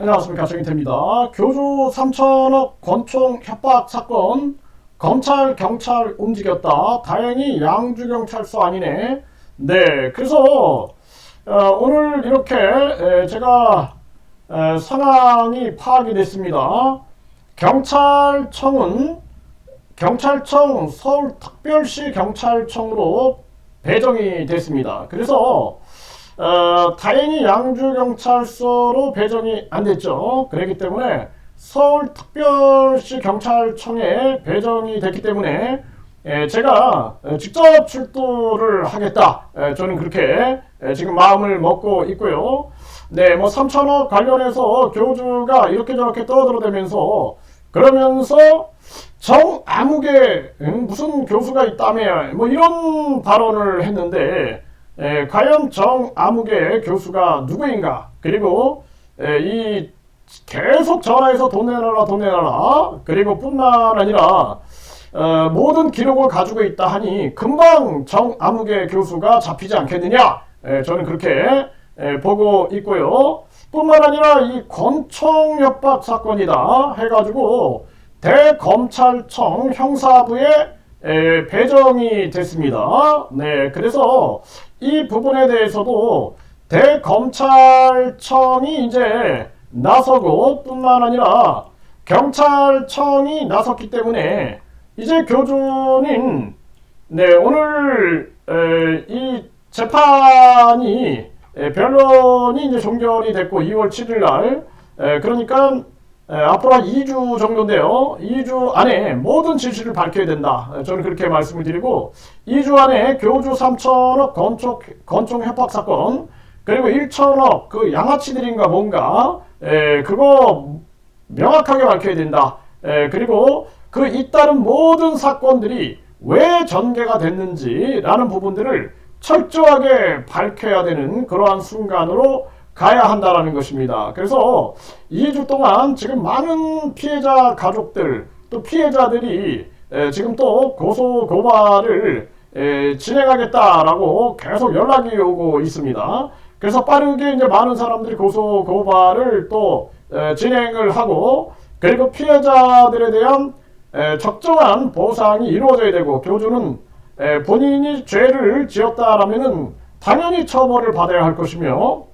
안녕하십니까 정인태입니다. 교주 3천억 권총 협박 사건 검찰 경찰 움직였다. 다행히 양주경찰서 아니네. 네, 그래서 어, 오늘 이렇게 에, 제가 에, 상황이 파악이 됐습니다. 경찰청은 경찰청 서울특별시 경찰청으로 배정이 됐습니다. 그래서 어, 다행히 양주경찰서로 배정이 안 됐죠. 그렇기 때문에 서울특별시 경찰청에 배정이 됐기 때문에 에, 제가 에, 직접 출두를 하겠다. 에, 저는 그렇게 에, 지금 마음을 먹고 있고요. 네, 뭐 3천억 관련해서 교주가 이렇게 저렇게 떠들어대면서 그러면서 정 아무개 응? 무슨 교수가 있다며 뭐 이런 발언을 했는데 에, 과연 정 아무개 교수가 누구인가? 그리고 에, 이 계속 전화해서 돈 내놔라 돈 내놔라. 그리고 뿐만 아니라 어, 모든 기록을 가지고 있다 하니 금방 정 아무개 교수가 잡히지 않겠느냐? 에, 저는 그렇게 에, 보고 있고요. 뿐만 아니라 이 권총 협박 사건이다 해가지고 대검찰청 형사부에 에, 배정이 됐습니다. 네, 그래서 이 부분에 대해서도 대검찰청이 이제 나서고 뿐만 아니라 경찰청이 나섰기 때문에 이제 교주는 네, 오늘 에, 이 재판이 에, 변론이 이제 종결이 됐고 2월 7일 날 에, 그러니까 에, 앞으로 한 2주 정도인데요. 2주 안에 모든 진실을 밝혀야 된다. 에, 저는 그렇게 말씀을 드리고 2주 안에 교주 3천억 건총, 건총 협박 사건 그리고 1천억 그 양아치들인가 뭔가 에, 그거 명확하게 밝혀야 된다. 에, 그리고 그 잇따른 모든 사건들이 왜 전개가 됐는지라는 부분들을 철저하게 밝혀야 되는 그러한 순간으로 가야 한다라는 것입니다. 그래서 2주 동안 지금 많은 피해자 가족들 또 피해자들이 에, 지금 또 고소 고발을 에, 진행하겠다라고 계속 연락이 오고 있습니다. 그래서 빠르게 이제 많은 사람들이 고소 고발을 또 에, 진행을 하고 그리고 피해자들에 대한 에, 적정한 보상이 이루어져야 되고 교주는 에, 본인이 죄를 지었다라면은 당연히 처벌을 받아야 할 것이며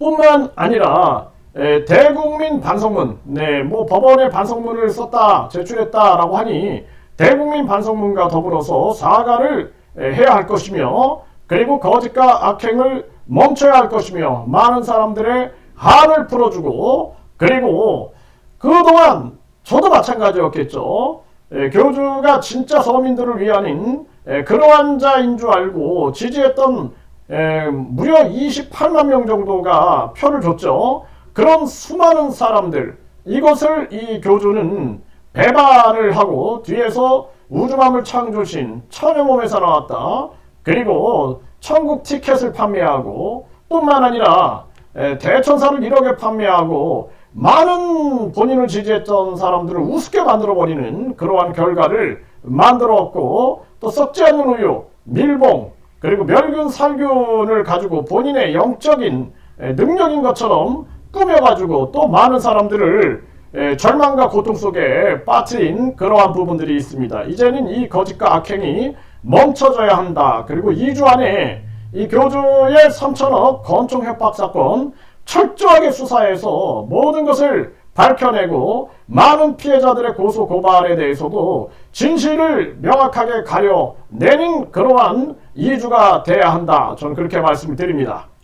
뿐만 아니라 에, 대국민 반성문, 네, 뭐 법원에 반성문을 썼다, 제출했다라고 하니 대국민 반성문과 더불어서 사과를 에, 해야 할 것이며 그리고 거짓과 악행을 멈춰야 할 것이며 많은 사람들의 한을 풀어주고 그리고 그동안 저도 마찬가지였겠죠. 에, 교주가 진짜 서민들을 위한 에, 그러한 자인 줄 알고 지지했던 에, 무려 28만 명 정도가 표를 줬죠. 그런 수많은 사람들 이것을 이 교주는 배반을 하고 뒤에서 우주맘을 창조신 천여몸에서 나왔다. 그리고 천국 티켓을 판매하고 뿐만 아니라 에, 대천사를 1억에 판매하고 많은 본인을 지지했던 사람들을 우습게 만들어버리는 그러한 결과를 만들었고 또 썩지 않는 우유, 밀봉 그리고 멸균 살균을 가지고 본인의 영적인 에, 능력인 것처럼 꾸며가지고 또 많은 사람들을 에, 절망과 고통 속에 빠뜨린 그러한 부분들이 있습니다. 이제는 이 거짓과 악행이 멈춰져야 한다. 그리고 2주 안에 이 교주의 3천억 건총 협박 사건 철저하게 수사해서 모든 것을 밝혀내고 많은 피해자들의 고소 고발에 대해서도 진실을 명확하게 가려내는 그러한 2주가 돼야 한다. 저는 그렇게 말씀을 드립니다.